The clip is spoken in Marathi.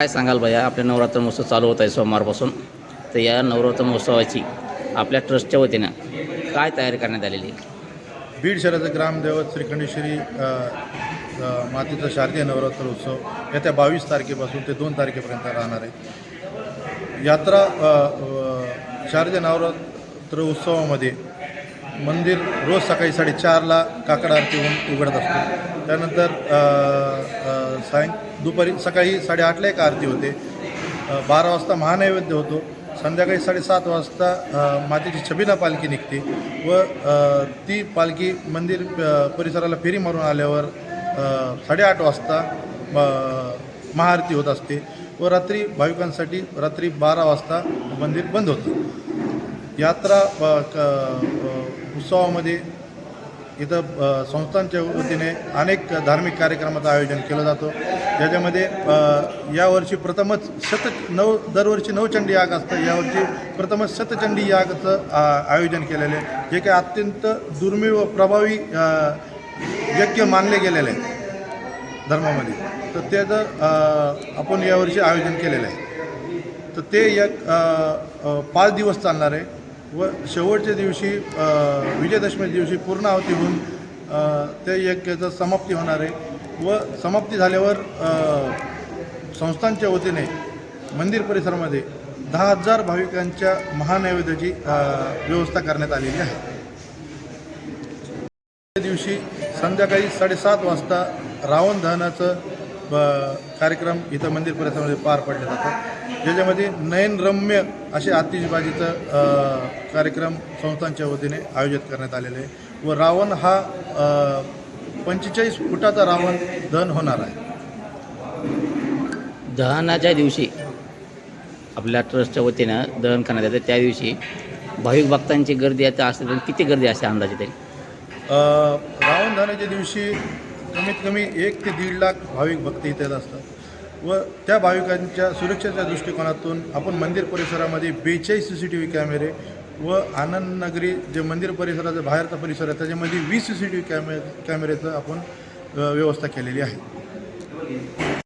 काय सांगाल भैया? आपल्या नवरात्र महोत्सव चालू होत आहे सोमवारपासून. तर या नवरात्र महोत्सवाची आपल्या ट्रस्टच्या वतीनं काय तयारी करण्यात आलेली आहे? बीड शहराचं ग्रामदैवत श्रीखंडेश्वरी मातेचा शारदीय नवरात्र उत्सव येत्या बावीस तारखेपासून ते दोन तारखेपर्यंत राहणार आहे. यात्रा शारदीय नवरात्र उत्सवामध्ये मंदिर रोज सकाळी साडेचारला काकड आरती होऊन उघडत असतो. त्यानंतर सायं दुपारी सकाळी साडेआठला एक आरती होते. बारा वाजता महानैवेद्य होतो. संध्याकाळी साडेसात वाजता मातेची छबिना पालखी निघते व ती पालखी मंदिर परिसराला फेरी मारून आल्यावर साडेआठ वाजता महाआरती होत असते व रात्री भाविकांसाठी रात्री बारा वाजता मंदिर बंद होतं. यात्रा क उत्सवामध्ये इथं संस्थांच्या वतीने अनेक धार्मिक कार्यक्रमाचं आयोजन केलं जातं. ज्याच्यामध्ये यावर्षी प्रथमच शत नऊ दरवर्षी नवचंडी याग असतं. यावर्षी प्रथमच शतचंडी यागचं आयोजन केलेलं आहे. जे काही अत्यंत दुर्मिळ व प्रभावी यज्ञ मानले गेलेले आहे धर्मामध्ये तर त्याचं आपण यावर्षी आयोजन केलेलं आहे. तर ते एक पाच दिवस चालणार आहे. व शेवटच्या दिवशी विजयदशमी दिवशी पूर्णावती होऊन ते यज्ञाचं समाप्ती होणार आहे. व समाप्ती झाल्यावर संस्थांच्या वतीने मंदिर परिसरामध्ये दहा हजार भाविकांच्या महानैवेद्याची व्यवस्था करण्यात आलेली आहे. त्या दिवशी संध्याकाळी साडेसात वाजता रावण दहनाचं कार्यक्रम इथं मंदिर परिसरामध्ये पार पडले जातात. ज्याच्यामध्ये नयनरम्य असे आतिषबाजीचं कार्यक्रम संस्थांच्या वतीने आयोजित करण्यात आलेले आहे व रावण हा पंचेचाळीस फुटाचा रावण दहन होणार आहे. दहनाच्या दिवशी आपल्या ट्रस्टच्या वतीनं दहन करण्यात येतं. त्या दिवशी भाविक भक्तांची गर्दी आता असते किती गर्दी असते अंदाजे तरी रावण दहनाच्या दिवशी कमीत कमी एक ते दीड लाख भाविक भक्त इथे येत असतात. व त्या भाविकांच्या सुरक्षेच्या दृष्टिकोनातून आपण मंदिर परिसरामध्ये बेचाळीस सी सी टी व्ही कॅमेरे व आनंद नगरी जे मंदिर परिसराचा बाहेरचा परिसर आहे त्याच्यामध्ये वीस सी सी टी व्ही कॅमे कॅमेऱ्याचं आपण व्यवस्था केलेली आहे.